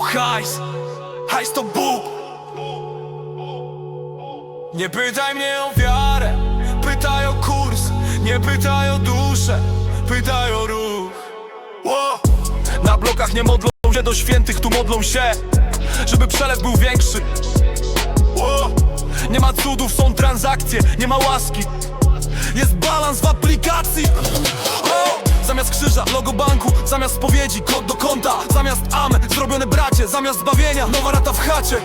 hajs, hajs to Bóg. Nie pytaj mnie o wiarę, pytaj o kurs. Nie pytaj o duszę, pytaj o ruch! Na blokach nie modlą się do świętych, tu modlą się Żeby przelew był większy! Nie ma cudów, są transakcje, nie ma łaski. Jest balans w aplikacji. O! Logo banku, zamiast spowiedzi, kod do konta. Zamiast amen, zrobione bracie, zamiast zbawienia, nowa rata w chacie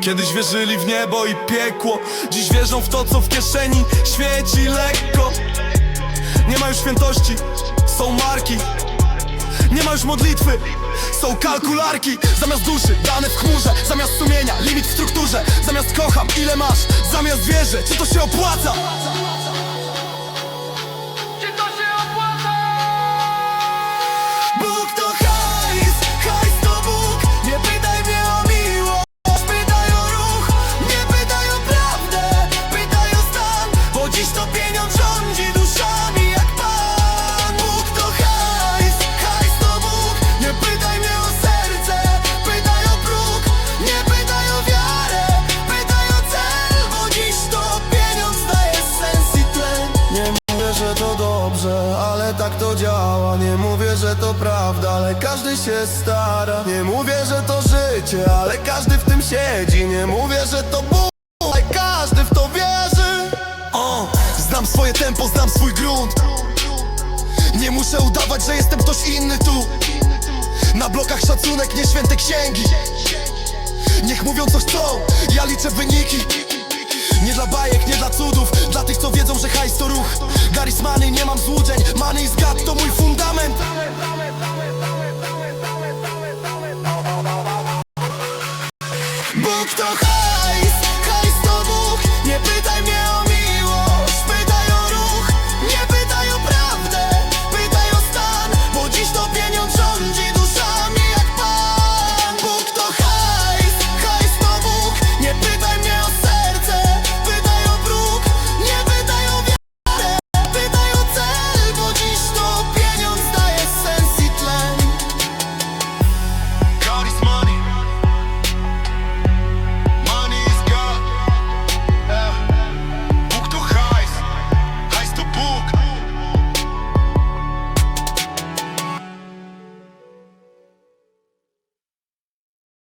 Kiedyś wierzyli w niebo i piekło Dziś wierzą w to, co w kieszeni świeci lekko. Nie ma już świętości, są marki. Nie ma już modlitwy, są kalkularki. Zamiast duszy, dane w chmurze. Zamiast sumienia, limit w strukturze. Zamiast kocham, ile masz, zamiast wierzę Czy to się opłaca? Działa. Nie mówię, że to prawda, ale każdy się stara. Nie mówię, że to życie, ale każdy w tym siedzi. Nie mówię, że to Bóg, ale każdy w to wierzy. O, znam swoje tempo, znam swój grunt. Nie muszę udawać, że jestem ktoś inny tu. Na blokach szacunek, nie święte księgi. Niech mówią co chcą, ja liczę wyniki. Nie dla bajek, nie dla cudów. Dla tych co wiedzą, że hajs to ruch. Garismany, nie mam złudzeń. Money 僕と